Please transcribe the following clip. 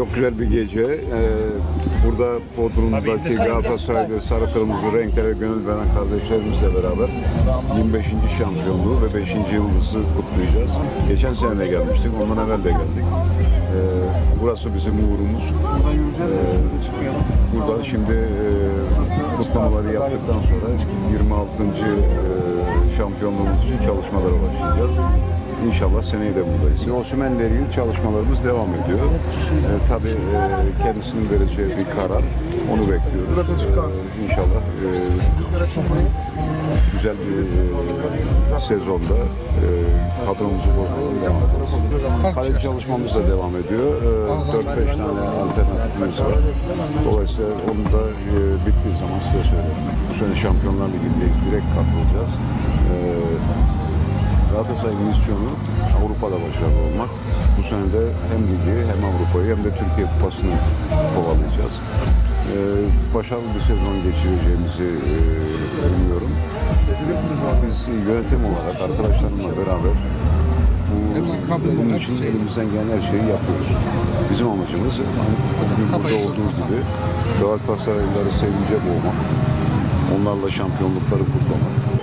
Çok güzel bir gece. Ee, burada Bodrum'daki Galatasaray'da sarı kırmızı renklere gönül veren kardeşlerimizle beraber 25. şampiyonluğu ve 5. yıldızı kutlayacağız. Geçen sene de gelmiştik, ondan evvel de geldik. Ee, burası bizim uğrumuz. Çıkmayalım. Burada şimdi e, kutlamaları yaptıktan sonra 26. e, şampiyonluğumuz için çalışmalara başlayacağız. İnşallah seneye de buradayız. Osimhen'le ilgili çalışmalarımız devam ediyor. E, tabii e, kendisinin vereceği bir karar. Onu bekliyoruz. E, inşallah e, güzel bir e, sezonda e, kadromuzu bozmadan devam ederiz. Kale çalışmamız da devam ediyor. E, 4-5 tane alternatifimiz var. Dolayısıyla onu da e, bittiği zaman size söylerim. Bu sene Şampiyonlar Ligi'ndeyiz. Direkt katılacağız. Galatasaray'ın misyonu Avrupa'da başarılı olmak. Bu sene de hem ligi hem Avrupa'yı hem de Türkiye Kupası'nı kovalayacağız. Ee, başarılı bir sezon geçireceğimizi e, umuyorum. Biz yönetim olarak arkadaşlarımla beraber bu, bunun için elimizden gelen her şeyi yapıyoruz. Bizim amacımız bugün burada olduğu gibi Galatasaraylıları sevince boğmak, onlarla şampiyonlukları kutlamak.